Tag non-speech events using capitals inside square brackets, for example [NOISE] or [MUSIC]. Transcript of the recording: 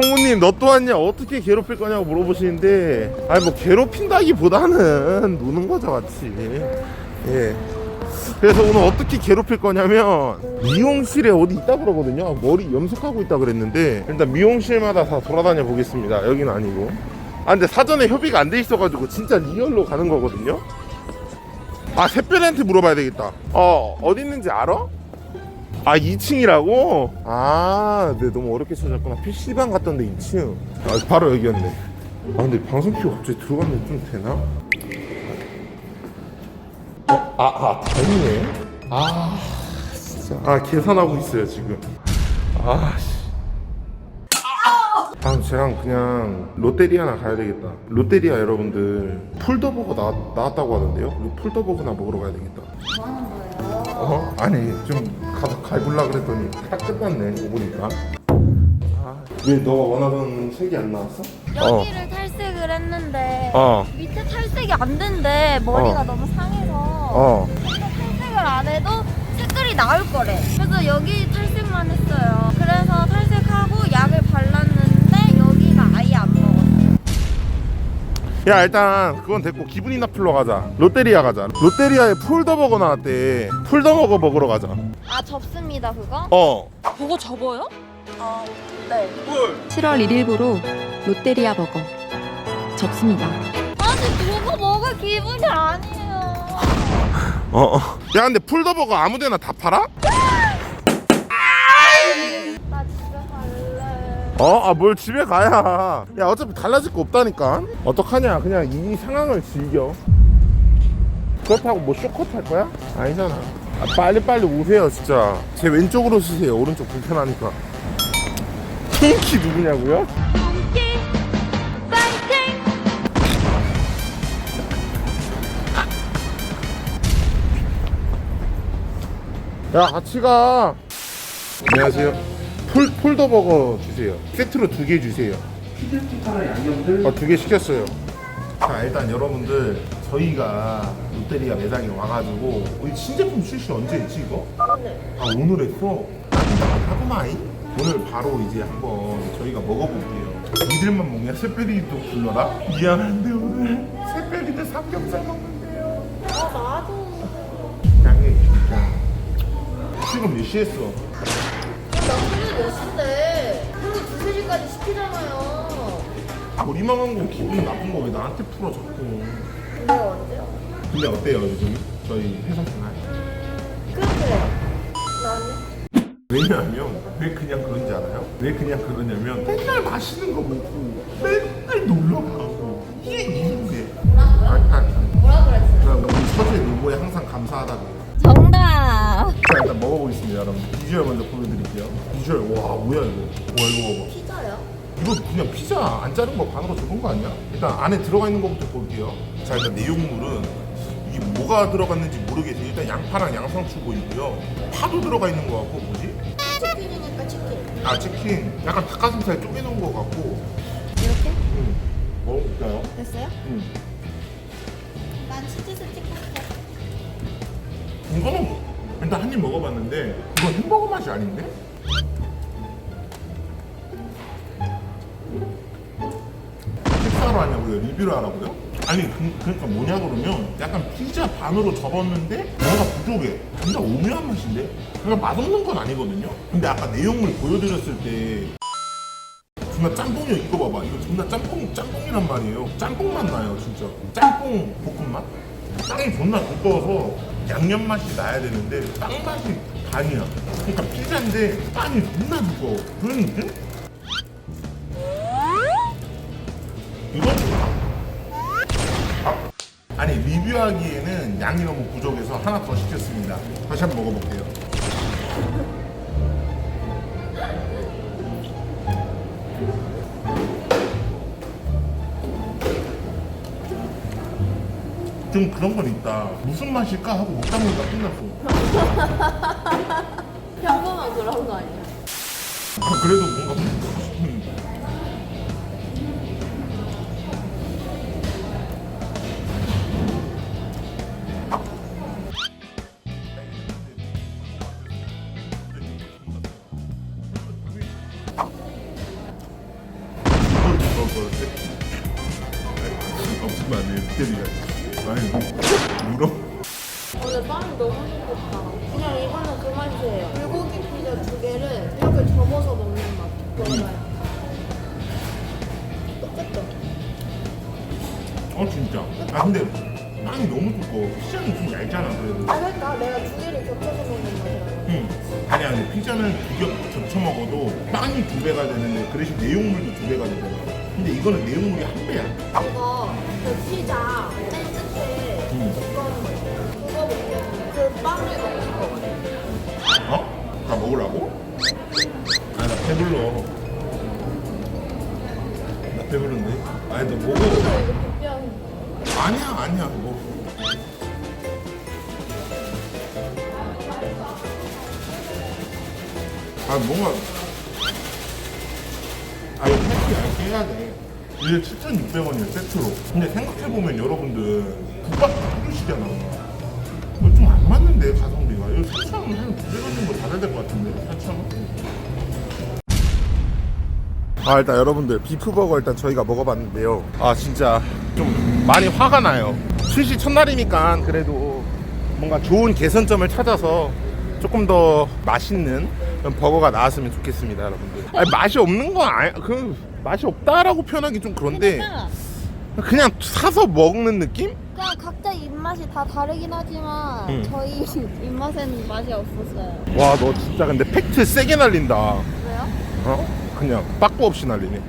홍무님 너 또 왔냐 어떻게 괴롭힐 거냐고 물어보시는데 아니 뭐 괴롭힌다기보다는 [LAUGHS] 노는 거죠 같이. 예. 그래서 오늘 어떻게 괴롭힐 거냐면 미용실에 어디 있다 그러거든요. 머리 염색하고 있다 그랬는데 일단 미용실마다 다 돌아다녀 보겠습니다. 여기는 아니고. 아 근데 사전에 협의가 안 돼 있어가지고 진짜 리얼로 가는 거거든요. 아 샛별이한테 물어봐야 되겠다. 어 어디 있는지 알아? 아 2층이라고? 아, 네 너무 어렵게 찾았구나. PC방 갔던데 2층. 아, 바로 여기였네. 아, 근데 방송키가 갑자기 들어갔는데 좀 되나? 어? 아, 아, 다행이네. 아, 진짜. 아, 계산하고 있어요, 지금. 아, 씨. 아, 쟤랑 그냥 롯데리아나 가야 되겠다. 롯데리아 여러분들 풀더버거 나왔, 나왔다고 하던데요? 우리 풀더버거나 먹으러 가야 되겠다. 뭐 하는 거예요? 어? 아니 좀 가서 가입을라 그랬더니 다 끝났네 이거 보니까 아, 왜 너가 원하던 색이 안 나왔어? 여기를 탈색을 했는데 어. 밑에 탈색이 안 된대 머리가 어. 너무 상해서 어. 탈색을 안 해도 색깔이 나올 거래 그래서 여기 탈색만 했어요 그래서 탈색하고 약을 야 일단 그건 됐고 기분이 나쁠러 가자 롯데리아 가자 롯데리아에 풀더버거 나왔대 풀더버거 먹으러 가자 아 접습니다 그거? 어 그거 접어요? 어, 네 7월 1일부로 롯데리아 버거 접습니다. 아니 그거 먹을 기분이 아니에요 어, 어. 야 근데 풀더버거 아무데나 다 팔아? 나 집에 갈래 어? 아 뭘 집에 가야. 야 어차피 달라질 거 없다니까. 어떡하냐? 그냥 이 상황을 즐겨. 그렇다고 뭐 쇼컷 할 거야? 아니잖아. 아, 빨리빨리 오세요 진짜. 제 왼쪽으로 쓰세요. 오른쪽 불편하니까. 핑키 누구냐고요? 야 같이 가. 안녕하세요 폴, 폴더버거 주세요 세트로 두 개 주세요 어, 두개 시켰어요 자 일단 여러분들 저희가 롯데리아 매장에 와가지고 우리 신제품 출시 언제 했지 이거? 오늘 아 오늘 했어? 하구마이? 오늘 바로 이제 한번 저희가 먹어볼게요 니들만 먹냐? 새별이도 불러라? 미안한데 오늘 새별이도 삼겹살 먹는데요 아 나도 양해 진짜 지금 몇 시 했어? 몇 시인데? 오늘 두세 시까지 시키잖아요. 우리만 한거 기분 나쁜 거 왜 나한테 풀어 자꾸? 근데 언제요? 근데 어때요 요즘? 저희 회사 생활? 그래 나는? 왜냐하면 왜 그냥 그런지 알아요? 왜 그냥 그러냐면 맨날 맛있는 거 먹고 맨날 놀러 가 먹어보겠습니다 여러분 비주얼 먼저 보여드릴게요 비주얼 와 뭐야 이거 와 이거 봐봐 피자요? 이거 그냥 피자 안 자른 거 반으로 적은 거 아니야? 일단 안에 들어가 있는 것부터 볼게요 자 일단 내용물은 이게 뭐가 들어갔는지 모르겠어요 일단 양파랑 양상추 보이고요 파도 들어가 있는 거 같고 뭐지? 치킨이니까 치킨 아 치킨 약간 닭가슴살 쪼개놓은 거 같고 이렇게? 음. 먹어볼까요? 됐어요? 음. 난 치즈 스틱 할게 이거는 뭐- 일단 한 입 먹어봤는데 이건 햄버거 맛이 아닌데? 식사로 하냐고요? 리뷰를 하라고요? 아니 그, 그러니까 뭐냐 그러면 약간 피자 반으로 접었는데 뭐가 부족해 진짜 오묘한 맛인데? 그러니까 맛없는 건 아니거든요? 근데 아까 내용물 보여드렸을 때 존나 짬뽕이요 이거 봐봐 이거 존나 짬뽕 짬뽕이란 말이에요 짬뽕 맛 나요 진짜 짬뽕 볶음맛 빵이 존나 두꺼워서 양념 맛이 나야 되는데 빵 맛이 반이야. 그러니까 피자인데 빵이 존나 두꺼워. 그런 느낌? 좋아 아, 아니 리뷰하기에는 양이 너무 부족해서 하나 더 시켰습니다. 다시 한번 먹어볼게요 좀 그런 건 있다 무슨 맛일까 하고 먹다 보니까 끝났어 평범한 그런 거 아니야? 아, 그래도 뭔가 먹고 싶은 버릇해? 없으면 안 돼. 때리가. 많이 물어. 오늘 빵이 너무 좋겠다. 그냥 이거는 그 맛이에요. 불고기 피자 두 개를 이렇게 접어서 먹는 맛. 먹어봐요. 똑같죠? 어 진짜. 아 근데 빵이 너무 두꺼워. 피자는 좀 얇잖아 그래도. 아 그러니까 내가 두 개를 겹쳐서 먹는 맛이라고. 응. 아니 아니 피자는 두겹 겹쳐 먹어도 빵이 두 배가 되는데 그 대신 내용물도 두 배가 되잖아. 근데 이거는 내용물이 한 배야. 이거 그 피자 다 먹으라고? 아나 배불러. 나 배부른데. 아니 너 먹어. 이거 뼈 아니야 아니야 뭐. 아 뭔가 아 이거 얇게 해야 돼 이게 7,600원이야 세트로 근데 생각해보면 여러분들 국밥 해주시잖아 이거 좀안 맞는데 가성비가 이거 4,000원 한 200원 정도 받아야 될 것 같은데 4,000원? 아 일단 여러분들 비프버거 일단 저희가 먹어봤는데요 아 진짜 좀 많이 화가 나요 출시 첫날이니까 그래도 뭔가 좋은 개선점을 찾아서 조금 더 맛있는 그런 버거가 나왔으면 좋겠습니다 여러분들 아니, 맛이 없는 건 아니 그 맛이 없다라고 표현하기 좀 그런데 그냥 사서 먹는 느낌? 그냥 각자 입맛이 다 다르긴 하지만 응. 저희 [LAUGHS] 입맛에는 맛이 없었어요. 와 너 진짜 근데 팩트 세게 날린다 왜요? 어? 그냥 빠꾸 없이 날리네